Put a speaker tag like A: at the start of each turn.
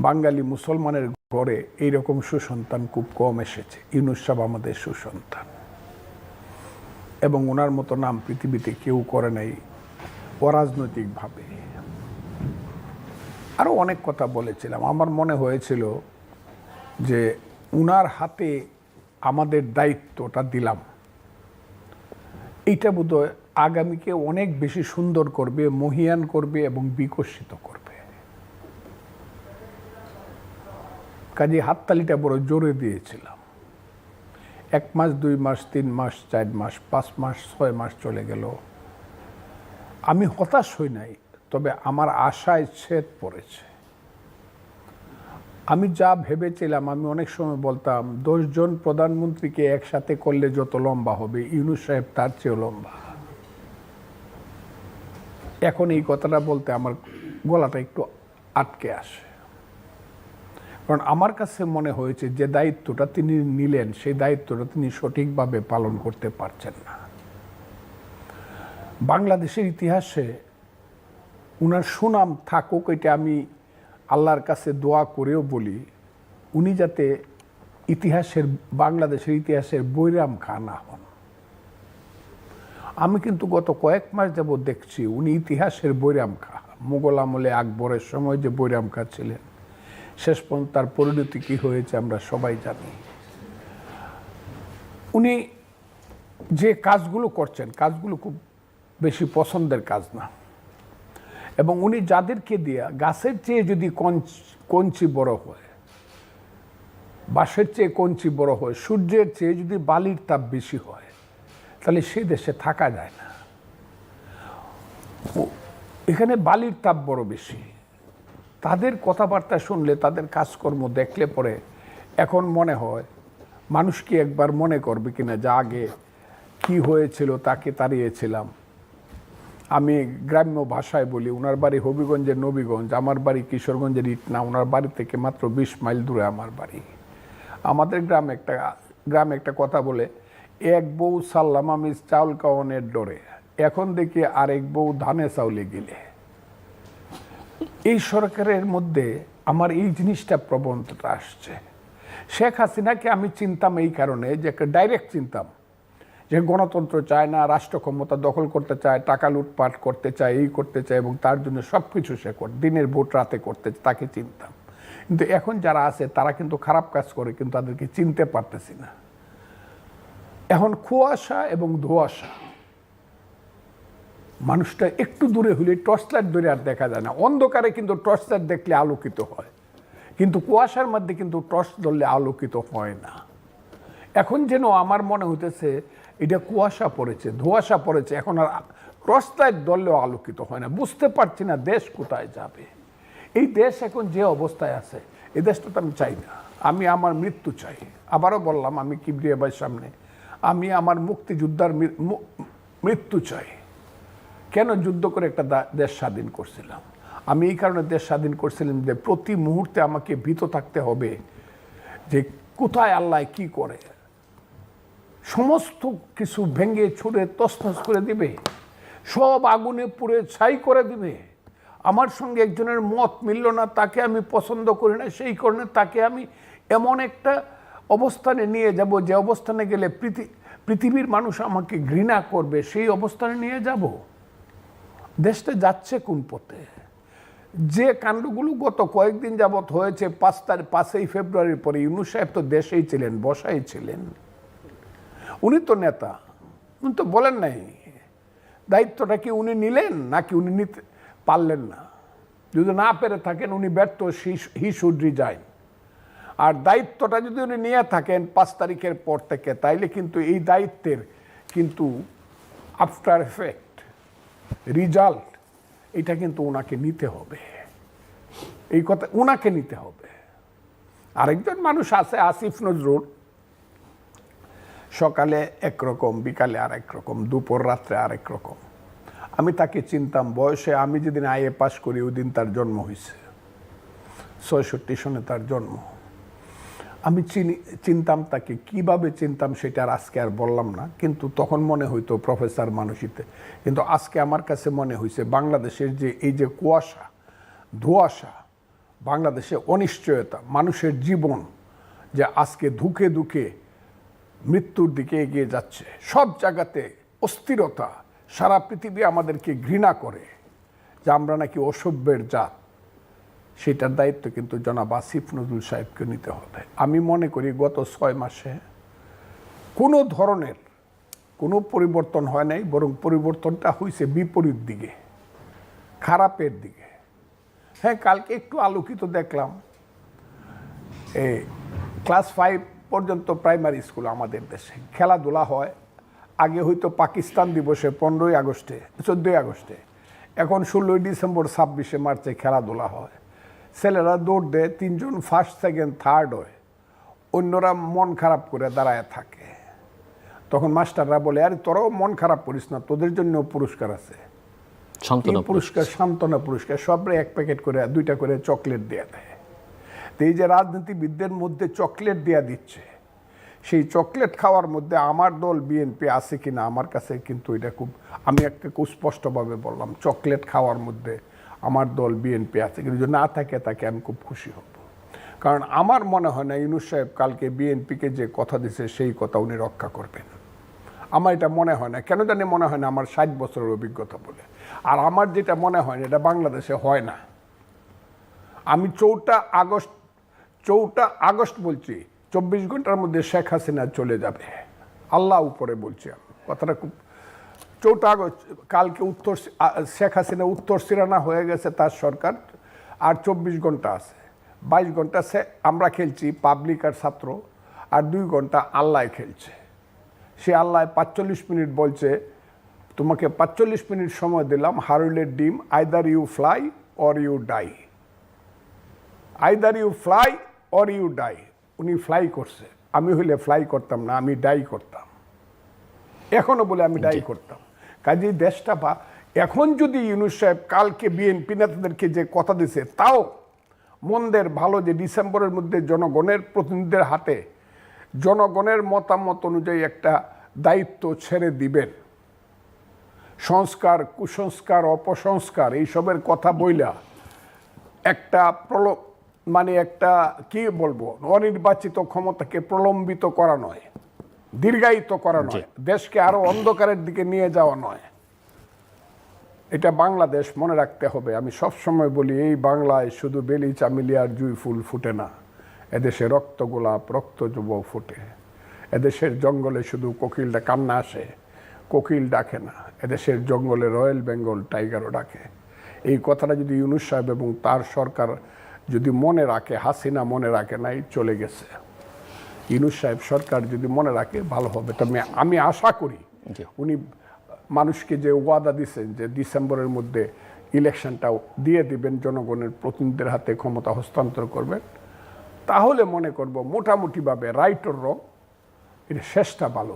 A: বাঙালি মুসলমানের ঘরে এইরকম সুসন্তান খুব কম এসেছে। ইউনুস সাহেব আমাদের সুসন্তান। এবং ওনার মতো নাম পৃথিবীতে কেউ করে নাই অরাজনৈতিকভাবে। আরও অনেক কথা বলেছিলাম। আমার মনে হয়েছিল যে উনার হাতে আমাদের দায়িত্বটা দিলাম। এইটা বোধহয় আগামীকে অনেক বেশি সুন্দর করবে, মহিয়ান করবে এবং বিকশিত করবে। কাজে হাততালিটা বড় জোরে দিয়েছিলাম। এক মাস, দুই মাস, তিন মাস, চার মাস, পাঁচ মাস, ছয় মাস চলে গেল। আমি হতাশ হই নাই, তবে আমার আশায় ছেদ পড়েছে। আমি যা ভেবেছিলাম, আমি অনেক সময় বলতাম দশজন প্রধানমন্ত্রীকে একসাথে করলে যত লম্বা হবে। ইউনু সাহেব তার চেয়েও লম্বা। এখন এই কথাটা বলতে আমার গলাটা একটু আটকে আসে। কারণ আমার কাছে মনে হয়েছে যে দায়িত্বটা তিনি নিলেন, সেই দায়িত্বটা তিনি সঠিকভাবে পালন করতে পারছেন না। বাংলাদেশের ইতিহাসে উনার সুনাম থাকুক, এটা আমি আল্লাহর কাছে দোয়া করেও বলি, উনি যাতে ইতিহাসের, বাংলাদেশের ইতিহাসের বৈরাম খা না হন। আমি কিন্তু গত কয়েক মাস যাব দেখছি উনি ইতিহাসের বৈরাম খা, মুঘল আমলে আকবরের সময় যে বৈরাম খা ছিলেন। শেষ পর্যন্ত তার পরিণতি কী হয়েছে আমরা সবাই জানি। উনি যে কাজগুলো করছেন, কাজগুলো খুব বেশি পছন্দের কাজ না। এবং উনি যাদেরকে দিয়া গাছের চেয়ে যদি কঞ্চি বড় হয়, বাঁশের চেয়ে কঞ্চি বড় হয়, সূর্যের চেয়ে যদি বালির তাপ বেশি হয়, তাহলে সেই দেশে থাকা যায় না। এখানে বালির তাপ বড় বেশি। তাদের কথাবার্তা শুনলে, তাদের কাজকর্ম দেখলে পরে এখন মনে হয় মানুষ কি একবার মনে করবে কিনা যা আগে কি হয়েছিল, তাকে তাড়িয়েছিলাম। আমি গ্রাম্য ভাষায় বলি ওনার বাড়ি হবিগঞ্জের নবীগঞ্জ, আমার বাড়ি কিশোরগঞ্জের ইটনা ওনার বাড়ি থেকে মাত্র বিশ মাইল দূরে আমার বাড়ি। আমাদের গ্রামে একটা গ্রামে একটা কথা বলে, এক বউ সাল্লাম আমি চাউল কাওয়ানের ডরে, এখন দেখি আরেক বউ ধানে চাউলে গেলে। এই সরকারের মধ্যে আমার এই জিনিসটা প্রবণতা আসছে। শেখ হাসিনাকে আমি চিনতাম এই কারণে যে একটা ডাইরেক্ট চিনতাম যে গণতন্ত্র চায় না, রাষ্ট্র ক্ষমতা দখল করতে চায়, টাকা লুটপাট করতে চায়, এই করতে চায় এবং তার জন্য সব কিছু সে কর দিনের ভোট রাতে করতে তাকে চিনতাম। কিন্তু এখন যারা আছে, তারা কিন্তু খারাপ কাজ করে, কিন্তু তাদেরকে চিনতে পারতেছি না। এখন কুয়াশা এবং ধোয়াশা। মানুষটা একটু দূরে হলে টর্চ লাইট ধরে আর দেখা যায় না। অন্ধকারে কিন্তু টর্চ লাইট দেখলে আলোকিত হয়। কিন্তু কুয়াশার মধ্যে কিন্তু টর্চ ধরলে আলোকিত হয় না। এখন যেন আমার মনে হইতেছে, এটা কুয়াশা পড়েছে, ধোয়াশা পড়েছে। এখন আর টর্চ লাইট ধরলেও আলোকিত হয় না। বুঝতে পারছি না দেশ কোথায় যাবে। এই দেশ এখন যে অবস্থায় আছে, এই দেশটা তো আমি চাই না। আমি আমার মৃত্যু চাই। আবারও বললাম আমি কিবরিয়া ভাইয়ের সামনে, আমি আমার মুক্তিযোদ্ধার মৃত্যু চাই। কেন যুদ্ধ করে একটা দেশ স্বাধীন করছিলাম? আমি এই কারণে দেশ স্বাধীন করছিলাম যে প্রতি মুহূর্তে আমাকে ভীত থাকতে হবে যে কোথায় আল্লাহ কি করে। সমস্ত কিছু ভেঙে ছুঁড়ে তছনছ করে দিবে। সব আগুনে পুড়ে ছাই করে দিবে। আমার সঙ্গে একজনের মত মিলল না, তাকে আমি পছন্দ করি না, সেই কারণে তাকে আমি এমন একটা অবস্থানে নিয়ে যাব যে অবস্থানে গেলে পৃথিবীর মানুষ আমাকে ঘৃণা করবে, সেই অবস্থানে নিয়ে যাব। দেশটা যাচ্ছে কোন পথে? যে কাণ্ডগুলো গত কয়েকদিন যাবৎ হয়েছে, পাঁচ তারিখ পাঁচই ফেব্রুয়ারির পরে ইউনু সাহেব তো দেশেই ছিলেন, বসাই ছিলেন। উনি তো নেতা, উনি তো বলেন নাই। দায়িত্বটা কি উনি নিলেন, নাকি উনি নিতে পারলেন না? যদি না পেরে থাকেন, উনি ব্যর্থ হি শুড রিজাইন। আর দায়িত্বটা যদি উনি নিয়ে থাকেন, পাঁচ তারিখের পর থেকে, তাইলে কিন্তু এই দায়িত্বের কিন্তু আফটার এফেক্ট। রিজাল্ট এটা কিন্তু ওনাকে নিতে হবে। এই কথা ওনাকে নিতে হবে। আরেকজন মানুষ আছে, আসিফ নজরুল। সকালে একরকম, বিকালে আরেক রকম দুপুর রাত্রে আরেক রকম আমি তাকে চিনতাম বয়সে, আমি যেদিন আইএ পাস করি, ওই দিন তার জন্ম হয়েছে ছয়ষট্টি সনে তার জন্ম। আমি চিনি, চিনতাম তাকে, কীভাবে চিনতাম সেটা আর আজকে আর বললাম না, কিন্তু তখন মনে হইতো প্রফেসর মানুষিতে কিন্তু আজকে আমার কাছে মনে হয়েছে বাংলাদেশের যে, এই যে কুয়াশা, ধোয়াশা, বাংলাদেশে অনিশ্চয়তা, মানুষের জীবন যে আজকে ধুকে ধুকে মৃত্যুর দিকে এগিয়ে যাচ্ছে। সব জায়গাতে অস্থিরতা, সারা পৃথিবী আমাদেরকে ঘৃণা করে যে আমরা নাকি অসভ্যের জাত। সেটার দায়িত্ব কিন্তু জনাব আসিফ নজরুল সাহেবকে নিতে হবে। আমি মনে করি গত ছয় মাসে কোনো ধরনের কোনো পরিবর্তন হয় নাই, বরং পরিবর্তনটা হয়েছে বিপরীত দিকে, খারাপের দিকে। হ্যাঁ কালকে একটু আলোকিত দেখলাম, এ ক্লাস ফাইভ পর্যন্ত প্রাইমারি স্কুল আমাদের দেশে। খেলাধুলা হয়, আগে হয়তো পাকিস্তান দিবসে পনেরোই আগস্টে, চোদ্দোই আগস্টে। এখন ষোলোই ডিসেম্বর ছাব্বিশে মার্চে খেলাধুলা হয়। ছেলেরা দৌড় দেয় তিনজন ফার্স্ট সেকেন্ড থার্ড হয়। অন্যরা মন খারাপ করে দাঁড়ায় থাকে। তখন মাস্টাররা বলে আরে তোরাও মন খারাপ করিস না তোদের জন্য পুরস্কার আছে। পুরস্কার সান্ত্বনা পুরস্কার সবরে এক প্যাকেট করে দুইটা করে চকলেট দেয়া দেয়। তো এই যে রাজনীতিবিদদের মধ্যে চকলেট দেয়া দিচ্ছে সেই চকলেট খাওয়ার মধ্যে আমার দল বিএনপি আছে কিনা আমার কাছে কিন্তু এটা খুব আমি একটা খুব স্পষ্টভাবে বললাম চকলেট খাওয়ার মধ্যে আমার দল বিএনপি আছে, কিন্তু যদি না থাকে তাকে আমি খুব খুশি হব। কারণ আমার মনে হয় না ইউনুস সাহেব কালকে বিএনপিকে যে কথা দিছে, সেই কথা উনি রক্ষা করবেন। আমার এটা মনে হয় না। কেন জানি মনে হয় না আমার ষাট বছরের অভিজ্ঞতা বলে। আর আমার যেটা মনে হয় না, এটা বাংলাদেশে হয় না। আমি চৌঠা আগস্ট চৌঠা আগস্ট বলছি, চব্বিশ ঘণ্টার মধ্যে শেখ হাসিনা চলে যাবে। আল্লাহ উপরে বলছি আমি। কথাটা খুব চৌঠা আগস্ট কালকে উত্তর শেখ হাসিনা উত্তর সিরানা হয়ে গেছে তার সরকার আর চব্বিশ ঘণ্টা আছে। বাইশ ঘণ্টা সে আমরা খেলছি পাবলিক আর ছাত্র আর দুই ঘণ্টা আল্লাহ খেলছে। সে আল্লাহ পাঁচচল্লিশ মিনিট বলছে তোমাকে পাঁচচল্লিশ মিনিট সময় দিলাম হারুলের ডিম either you fly or you die. Either you fly or you die. উনি ফ্লাই করছে। আমি হইলে ফ্লাই করতাম না আমি ডাই করতাম। এখনও বলে আমি ডাই করতাম। কাজেই দেশটা বা এখন যদি ইউনুস সাহেব কালকে বিএনপি নেতাদেরকে যে কথা দিছে, তাও মন্দের ভালো যে ডিসেম্বরের মধ্যে জনগণের প্রতিনিধিদের হাতে, জনগণের মতামত অনুযায়ী একটা দায়িত্ব ছেড়ে দিবেন। সংস্কার, কুসংস্কার, অপসংস্কার, এইসবের কথা বইলা একটা প্রল মানে একটা কি বলব, অনির্বাচিত ক্ষমতাকে প্রলম্বিত করা নয়। দীর্ঘায়িত করা নয় দেশকে আরও অন্ধকারের দিকে নিয়ে যাওয়া নয়। এটা বাংলাদেশ মনে রাখতে হবে। আমি সব সময় বলি এই বাংলায় শুধু বেলি চামিলি আর জুই ফুল ফুটে না। এদেশে রক্ত গোলাপ রক্ত যুব ফুটে। এদেশের জঙ্গলে শুধু কোকিলটা কান্না আসে কোকিল ডাকে না। এদেশের জঙ্গলে রয়্যাল বেঙ্গল টাইগারও ডাকে। এই কথাটা যদি ইউনুস সাহেব এবং তার সরকার যদি মনে রাখে হাসিনা মনে রাখে নাই চলে গেছে। ইউনুস সাহেব সরকার যদি মনে রাখে ভালো হবে তবে আমি আশা করি। উনি মানুষকে যে ওয়াদা দিচ্ছেন যে ডিসেম্বরের মধ্যে ইলেকশনটাও দিয়ে দিবেন জনগণের প্রতিনিধিদের হাতে ক্ষমতা হস্তান্তর করবেন তাহলে মনে করব মোটামুটিভাবে রাইট ওর রং এটা শেষটা ভালো